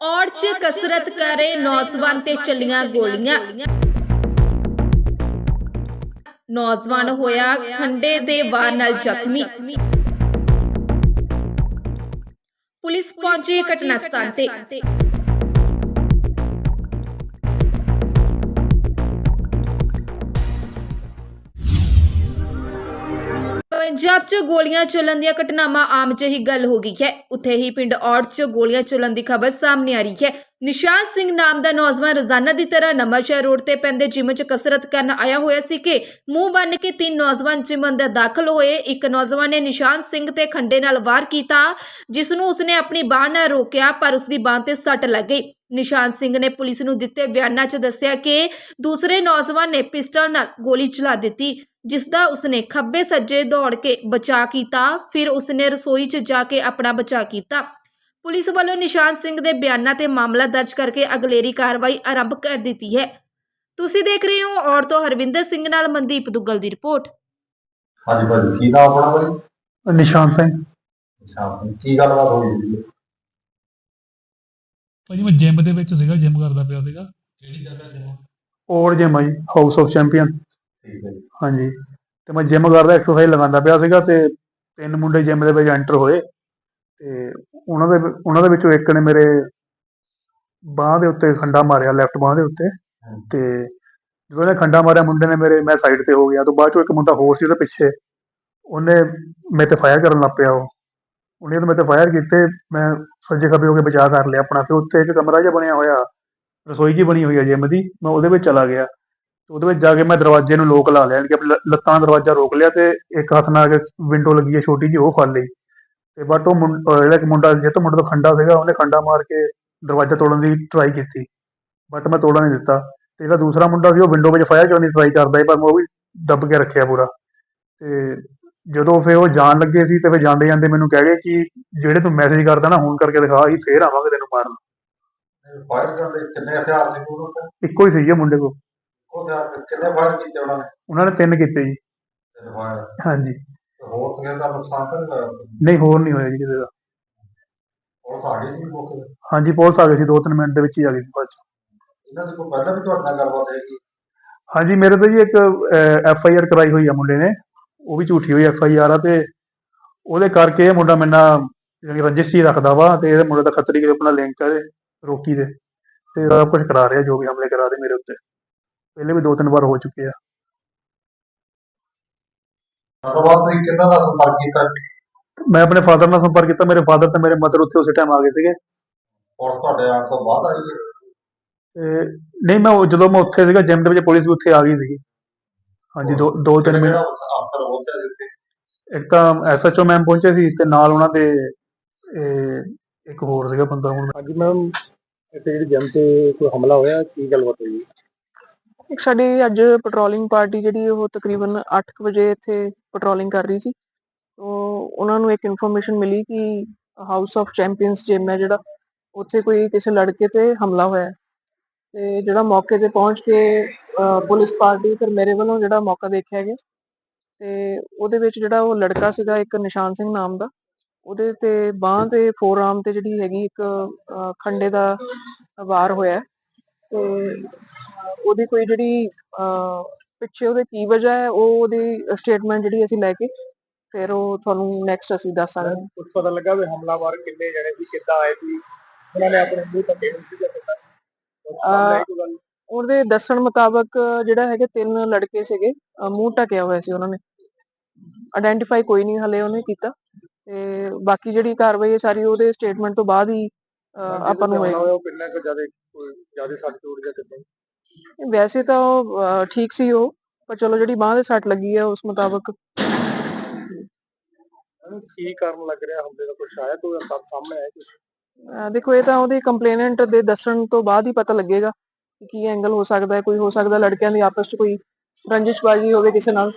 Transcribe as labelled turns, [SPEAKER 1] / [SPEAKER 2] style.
[SPEAKER 1] ਔੜ 'ਚ ਕਸਰਤ ਕਰ, ਨੌਜਵਾਨ ਤੇ ਚੱਲੀਆਂ ਗੋਲੀਆਂ। ਨੌਜਵਾਨ ਹੋਇਆ ਖੰਡੇ ਦੇ ਵਾਰ ਨਾਲ ਜ਼ਖਮੀ। ਪੁਲਿਸ ਪਹੁੰਚੀ ਘਟਨਾ ਸਥਾਨ ਤੇ। ਪੰਜਾਬ 'ਚ ਗੋਲੀਆਂ ਚੱਲਣ ਦੀਆਂ ਘਟਨਾਵਾਂ ਆਮ ਜਿਹੀ ਗੱਲ ਹੋ ਗਈ ਹੈ। ਉੱਥੇ ਹੀ ਪਿੰਡ ਔੜ 'ਚ ਗੋਲੀਆਂ ਚੱਲਣ ਦੀ ਖਬਰ ਸਾਹਮਣੇ ਆ ਰਹੀ ਹੈ। ਨਿਸ਼ਾਨ ਸਿੰਘ ਨਾਮ ਦਾ ਨੌਜਵਾਨ ਰੋਜ਼ਾਨਾ ਦੀ ਤਰ੍ਹਾਂ ਨਵਾਂਸ਼ਹਿਰ ਰੋਡ ਤੇ ਪੈਂਦੇ ਜਿਮ 'ਚ ਕਸਰਤ ਕਰਨ ਆਇਆ ਹੋਇਆ ਸੀ ਕਿ ਮੂੰਹ ਬੰਨ ਕੇ ਤਿੰਨ ਨੌਜਵਾਨ ਜਿਮ ਅੰਦਰ ਦਾਖਲ ਹੋਏ। ਇੱਕ ਨੌਜਵਾਨ ਨੇ ਨਿਸ਼ਾਨ ਸਿੰਘ ਤੇ ਖੰਡੇ ਨਾਲ ਵਾਰ ਕੀਤਾ ਜਿਸ ਨੂੰ ਉਸਨੇ ਆਪਣੀ ਬਾਹ ਨਾਲ ਰੋਕਿਆ, ਪਰ ਉਸਦੀ ਬਾਹ ਤੇ ਸੱਟ ਲੱਗ ਗਈ। ਨਿਸ਼ਾਨ ਸਿੰਘ ਨੇ ਪੁਲਿਸ ਨੂੰ ਦਿੱਤੇ ਬਿਆਨਾਂ 'ਚ ਦੱਸਿਆ ਕਿ ਦੂਸਰੇ ਨੌਜਵਾਨ ਨੇ ਪਿਸਟਲ ਨਾਲ ਗੋਲੀ ਚਲਾ ਦਿੱਤੀ ਜਿਸ ਦਾ ਉਸਨੇ ਖੱਬੇ ਸੱਜੇ ਦੌੜ ਕੇ ਬਚਾ ਕੀਤਾ ਫਿਰ ਉਸਨੇ ਰਸੋਈ 'ਚ ਜਾ ਕੇ ਆਪਣਾ ਬਚਾ ਕੀਤਾ। ਪੁਲਿਸ ਵੱਲੋਂ ਨਿਸ਼ਾਨ ਸਿੰਘ ਦੇ ਬਿਆਨਾਂ ਤੇ ਮਾਮਲਾ ਦਰਜ ਕਰਕੇ ਅਗਲੇਰੀ ਕਾਰਵਾਈ ਆਰੰਭ ਕਰ ਦਿੱਤੀ ਹੈ। ਤੁਸੀਂ ਦੇਖ ਰਹੇ ਹੋ ਔਰ ਤੋਂ ਹਰਵਿੰਦਰ ਸਿੰਘ ਨਾਲ ਮਨਦੀਪ ਦੁੱਗਲ ਦੀ ਰਿਪੋਰਟ।
[SPEAKER 2] ਹਾਂਜੀ ਭਾਜੀ ਕੀ ਨਾਮ ਆਪਣਾ ਭਾਜੀ?
[SPEAKER 3] ਨਿਸ਼ਾਨ ਸਿੰਘ।
[SPEAKER 2] ਅੱਛਾ ਕੀ ਗੱਲਬਾਤ ਹੋਈ ਜੀ?
[SPEAKER 3] ਭਾਜੀ ਮੈਂ ਜਿਮ ਦੇ ਵਿੱਚ ਸੀਗਾ ਜਿਮ ਕਰਦਾ ਪਿਆ ਸੀਗਾ।
[SPEAKER 2] ਕਿਹੜੀ ਜਗ੍ਹਾ ਤੇ
[SPEAKER 3] ਔਰ ਜਿਮ ਆ ਜੀ ਹਾਊਸ ਆਫ ਚੈਂਪੀਅਨ
[SPEAKER 2] ਠੀਕ ਹੈ ਜੀ।
[SPEAKER 3] ਹਾਂਜੀ। ਤੇ ਮੈਂ ਜਿਮ ਕਰਦਾ ਐਕਸਰਸਾਈਜ਼ ਲਗਾਉਂਦਾ ਪਿਆ ਸੀਗਾ ਤੇ ਤਿੰਨ ਮੁੰਡੇ ਜਿਮ ਦੇ ਵਿੱਚ ਐਂਟਰ ਹੋਏ। ਤੇ ਉਹਨਾਂ ਦੇ ਉਹਨਾਂ ਦੇ ਵਿੱਚੋਂ ਇੱਕ ਨੇ ਮੇਰੇ ਬਾਹ ਦੇ ਉੱਤੇ ਖੰਡਾ ਮਾਰਿਆ ਲੈਫਟ ਬਾਹ ਦੇ ਉੱਤੇ। ਤੇ ਜਦੋਂ ਇਹਨੇ ਖੰਡਾ ਮਾਰਿਆ ਮੁੰਡੇ ਨੇ ਮੇਰੇ ਮੈਂ ਸਾਈਡ ਤੇ ਹੋ ਗਿਆ। ਤੋਂ ਬਾਅਦ ਚੋਂ ਇੱਕ ਮੁੰਡਾ ਹੋਰ ਸੀ ਉਹਦੇ ਪਿੱਛੇ। ਉਹਨੇ ਮੇਰੇ ਤੇ ਫਾਇਰ ਕਰਨ ਲੱਗ ਪਿਆ ਉਹ। ਉਹਨੇ ਤਾਂ ਮੇਰੇ ਤੇ ਫਾਇਰ ਕੀਤੇ, ਮੈਂ ਸੱਜੇ ਖੱਬੇ ਹੋ ਕੇ ਬਚਾਅ ਕਰ ਲਿਆ ਆਪਣਾ, ਤੇ ਉੱਤੇ ਇੱਕ ਕਮਰਾ ਜਿਹਾ ਬਣਿਆ ਹੋਇਆ, ਰਸੋਈ ਜੀ ਬਣੀ ਹੋਈ ਹੈ ਜਿਮ ਦੀ, ਮੈਂ ਉਹਦੇ ਵਿੱਚ ਚਲਾ ਗਿਆ। ਤੇ ਉਹਦੇ ਵਿੱਚ ਜਾ ਕੇ ਮੈਂ ਦਰਵਾਜ਼ੇ ਨੂੰ ਲੋਕ ਲਾ ਲਿਆ ਕਿ ਆਪਣੀ ਲੱਤਾਂ ਦਾ ਦਰਵਾਜ਼ਾ ਰੋਕ ਲਿਆ ਤੇ ਇੱਕ ਹੱਥ ਨਾਲ ਕੇ ਵਿੰਡੋ ਲੱਗੀ ਹੈ ਛੋਟੀ ਜਿਹੀ, ਉਹ ਫੜ ਲਈ। ਤੇ ਬਟ ਉਹ ਮੁੰ- ਜਿਹੜਾ ਇੱਕ ਮੁੰਡਾ ਜਿੱਤ ਮੁੰਡੇ ਤੋਂ ਖੰਡਾ ਸੀਗਾ, ਉਹਨੇ ਖੰਡਾ ਮਾਰ ਕੇ ਦਰਵਾਜ਼ਾ ਤੋੜਨ ਦੀ ਟਰਾਈ ਕੀਤੀ। ਬਟ ਮੈਂ ਤੋੜਨ ਨਹੀਂ ਦਿੱਤਾ। ਤੇ ਜਿਹੜਾ ਦੂਸਰਾ ਮੁੰਡਾ ਸੀ, ਉਹ ਵਿੰਡੋ ਵਿੱਚ ਫਾਇਰ ਕਰਨ ਦੀ ਟਰਾਈ ਕਰਦਾ ਸੀ, ਪਰ ਮੈਂ ਉਹ ਵੀ ਦੱਬ ਕੇ ਰੱਖਿਆ ਪੂਰਾ। ਤੇ ਜਦੋਂ ਫਿਰ ਉਹ ਜਾਣ ਲੱਗੇ ਸੀ ਤੇ ਫਿਰ ਜਾਂਦੇ ਜਾਂਦੇ ਮੈਨੂੰ ਕਹਿ ਗਏ ਕਿ ਜਿਹੜੇ ਤੂੰ ਮੈਸੇਜ ਕਰਦਾ ਨਾ ਹੁਣ ਕਰਕੇ ਦਿਖਾ ਅਸੀਂ ਫੇਰ ਆਵਾਂਗੇ ਤੈਨੂੰ ਮਾਰਨ।
[SPEAKER 2] ਫਾਇਰ ਕਰਨ ਦੇ ਕਿੰਨੇ ਹਥਿਆਰ ਸੀ ਉਹਨਾਂ ਕੋਲ
[SPEAKER 3] ਇੱਕੋ ਹੀ ਸੀ ਇਹ ਮੁੰਡੇ ਕੋਲ।
[SPEAKER 2] ਉਹ ਹਥਿਆਰ ਕਿੰਨੇ ਫਾਇਰ ਕੀਤੇ ਉਹਨਾਂ ਨੇ?
[SPEAKER 3] ਉਹਨਾਂ ਨੇ ਤਿੰਨ ਕੀਤੇ ਜੀ।
[SPEAKER 2] ਤਿੰਨ ਫਾਇਰ
[SPEAKER 3] ਹਾਂਜੀ।
[SPEAKER 2] ਹੋਰ ਕਿਸੇ ਦਾ ਨੁਕਸਾਨ ਤਾਂ ਨਹੀਂ ਹੋਇਆ?
[SPEAKER 3] ਨਹੀਂ ਹੋਰ ਨਹੀਂ ਹੋਇਆ ਜੀ ਕਿਸੇ ਦਾ।
[SPEAKER 2] ਉਹ ਸਾਡੀ ਸੀ ਮੌਕੇ।
[SPEAKER 3] ਹਾਂਜੀ ਪੁਲਿਸ ਆ ਗਈ ਸੀ ਦੋ ਤਿੰਨ ਮਿੰਟ ਦੇ ਵਿੱਚ ਹੀ ਆ ਗਈ ਸੀ ਬਾਅਦ 'ਚ।
[SPEAKER 2] ਇਹਨਾਂ ਦੀ ਕੋਈ ਪਹਿਲਾਂ ਵੀ ਤੁਹਾਡੇ ਨਾਲ ਗੱਲਬਾਤ ਹੈਗੀ?
[SPEAKER 3] ਹਾਂਜੀ ਮੇਰੇ ਤੇ ਜੀ ਇੱਕ ਐਫ ਆਈ ਆਰ ਕਰਾਈ ਹੋਈ ਆ ਮੁੰਡੇ ਨੇ। ਉਹ ਵੀ ਝੂਠੀ ਹੋਈ ਐਫ ਆਈ ਆਰ ਆ ਤੇ ਉਹਦੇ ਕਰਕੇ ਇਹ ਮੁੰਡਾ ਮੇਰੇ ਨਾਲ ਜਿਹੜੀ ਰੰਜਿਸ਼ ਹੀ ਰੱਖਦਾ ਵਾ ਤੇ ਇਹਦੇ ਮੁੰਡੇ ਦਾ ਖੱਤਰੀ ਕੇ ਆਪਣਾ ਲਿੰਕ ਹੈ ਰੋਕੀ ਦੇ ਤੇ ਸਭ ਕੁਝ ਕਰਾ ਰਿਹਾ ਜੋ ਵੀ ਹਮਲੇ ਕਰਾ ਰਹੇ ਮੇਰੇ ਉੱਤੇ। ਪਹਿਲੇ ਵੀ ਦੋ ਤਿੰਨ ਵਾਰ ਹੋ ਚੁੱਕੇ ਆ।
[SPEAKER 2] ਬਾਅਦ ਤੁਸੀਂ ਕਿੰਨਾ ਦਾ ਸੰਪਰਕ ਕੀਤਾ?
[SPEAKER 3] ਮੈਂ ਆਪਣੇ ਫਾਦਰ ਨਾਲ ਸੰਪਰਕ ਕੀਤਾ ਮੇਰੇ ਫਾਦਰ ਤੇ ਮੇਰੇ ਮਦਰ ਉੱਥੇ ਉਸੇ ਟਾਈਮ ਆ ਗਏ ਸੀਗੇ।
[SPEAKER 2] ਪੁਲਿਸ ਤੁਹਾਡੇ ਆਉਣ ਤੋਂ ਬਾਅਦ ਆਈ
[SPEAKER 3] ਤੇ ਨਹੀਂ ਮੈਂ ਉਹ- ਜਦੋਂ ਮੈਂ ਉੱਥੇ ਸੀਗਾ ਜਿਮ ਦੇ ਵਿੱਚ ਪੁਲਿਸ ਵੀ ਉੱਥੇ ਆ ਗਈ ਸੀਗੀ। ਹਾਂਜੀ ਦੋ ਦੋ ਤਿੰਨ
[SPEAKER 2] ਹੋ ਗਿਆ ਜਿੱਥੇ
[SPEAKER 3] ਇੱਕ ਤਾਂ ਐਸਐਚਓ ਮੈਮ ਪਹੁੰਚੇ ਸੀ ਤੇ ਨਾਲ ਉਹਨਾਂ ਦੇ ਇਹ, ਇੱਕ ਹੋਰ ਸੀਗਾ ਬੰਦਾ ਹੁਣ।
[SPEAKER 4] ਹਾਂਜੀ ਮੈਮ ਇੱਥੇ ਜਿਹੜੀ ਜਿਮ ਤੇ ਕੋਈ ਹਮਲਾ ਹੋਇਆ ਕੀ ਗੱਲਬਾਤ ਹੋਈ?
[SPEAKER 5] ਇੱਕ ਸਾਡੀ ਅੱਜ ਪੈਟਰੋਲਿੰਗ ਪਾਰਟੀ ਜਿਹੜੀ ਉਹ ਤਕਰੀਬਨ 8 ਵਜੇ ਇੱਥੇ ਪੈਟਰੋਲਿੰਗ ਕਰ ਰਹੀ ਸੀ। ਤੋਂ ਉਹਨਾਂ ਨੂੰ ਇੱਕ ਇਨਫੋਰਮੇਸ਼ਨ ਮਿਲੀ ਕਿ ਹਾਊਸ ਆਫ ਚੈਂਪੀਅਨਸ ਜਿਮ ਹੈ ਜਿਹੜਾ ਉੱਥੇ ਕੋਈ ਕਿਸੇ ਲੜਕੇ ਤੇ ਹਮਲਾ ਹੋਇਆ। ਤੇ ਜਿਹੜਾ ਮੌਕੇ ਤੇ ਪਹੁੰਚ ਕੇ ਪੁਲਿਸ ਪਾਰਟੀ ਫਿਰ ਮੇਰੇ ਵੱਲੋਂ ਜਿਹੜਾ ਮੌਕਾ ਦੇਖਿਆ ਗਿਆ ਤੇ ਉਹਦੇ ਵਿੱਚ ਜਿਹੜਾ ਉਹ ਲੜਕਾ ਸੀਗਾ ਇੱਕ ਨਿਸ਼ਾਨ ਸਿੰਘ ਨਾਮ ਦਾ ਉਹਦੇ ਤੇ ਬਾਹ ਤੇ ਫੋਰਆਰਮ ਤੇ ਜਿਹੜੀ ਹੈਗੀ ਇੱਕ ਖੰਡੇ ਦਾ ਵਾਰ ਹੋਇਆ। ਤੇ ਉਹਦੀ ਕੋਈ ਜਿਹੜੀ ਪਿੱਛੇ ਉਹਦੇ ਕੀ ਵਜ੍ਹਾ ਹੈ ਉਹ ਉਹਦੀ ਸਟੇਟਮੈਂਟ ਜਿਹੜੀ ਅਸੀਂ ਲੈ ਕੇ ਫਿਰ ਉਹ ਤੁਹਾਨੂੰ ਨੈਕਸਟ ਅਸੀਂ ਦੱਸ ਸਕਦੇ ਹਾਂ
[SPEAKER 4] ਕੁਝ ਪਤਾ ਲੱਗਾ ਵੀ ਹਮਲਾਵਰ ਕਿੰਨੇ ਜਣੇ ਸੀ ਕਿੱਦਾਂ ਆਏ ਸੀ? ਉਹਨਾਂ ਨੇ ਆਪਣੇ ਮੂੰਹ ਤੱਕੇ ਨਹੀਂ ਸੀਗਾ ਕਿੱਦਾਂ?
[SPEAKER 5] ਅਹ, ਉਹਦੇ ਦੱਸਣ ਮੁਤਾਬਕ ਜਿਹੜਾ ਹੈਗੇ ਤਿੰਨ ਲੜਕੇ ਸੀਗੇ ਮੂੰਹ ਢਕਿਆ ਹੋਇਆ ਸੀ ਉਹਨਾਂ ਨੇ। ਆਇਡੈਂਟੀਫਾਈ ਕੋਈ ਨਹੀਂ ਹਲੇ ਉਹਨੇ ਕੀਤਾ ਤੇ ਬਾਕੀ ਜਿਹੜੀ ਕਾਰਵਾਈ ਹੈ ਸਾਰੀ ਉਹਦੇ ਸਟੇਟਮੈਂਟ ਤੋਂ ਬਾਅਦ ਹੀ ਆਪਾਂ ਨੂੰ ਹੋਏਗੀ।
[SPEAKER 4] ਉਹ ਕਿੰਨਾ ਕੁ ਜ਼ਿਆਦਾ ਕੋਈ ਜ਼ਿਆਦਾ ਸੱਟ ਚੋਟ ਜਾਂ ਕਿੱਦਾਂ?
[SPEAKER 5] ਵੈਸੇ ਤਾਂ ਉਹ ਠੀਕ ਸੀ ਉਹ ਪਰ ਚਲੋ ਜਿਹੜੀ ਬਾਹ ਦੇ ਸੱਟ ਲੱਗੀ ਹੈ ਉਸ ਮੁਤਾਬਕ।
[SPEAKER 4] ਕੀ ਕਾਰਨ ਲੱਗ ਰਿਹਾ ਹਮਲੇ ਦਾ? ਕੁਝ ਆਇਆ ਕੋਈ ਸਾਹਮਣੇ ਆਇਆ?
[SPEAKER 5] ਅਹ ਦੇਖੋ ਇਹ ਤਾਂ ਉਹਦੀ ਕੰਪਲੇਨੈਂਟ ਦੇ ਦੱਸਣ ਤੋਂ ਬਾਅਦ ਹੀ ਪਤਾ ਲੱਗੇਗਾ। ਕੀ ਐਂਗਲ ਹੋ ਸਕਦਾ ਹੈ? ਕੋਈ ਹੋ ਸਕਦਾ ਲੜਕਿਆਂ ਦੀ ਆਪਸ 'ਚ ਕੋਈ ਰੰਜਿਸ਼ਬਾਜ਼ੀ ਹੋਵੇ ਕਿਸੇ ਨਾਲ?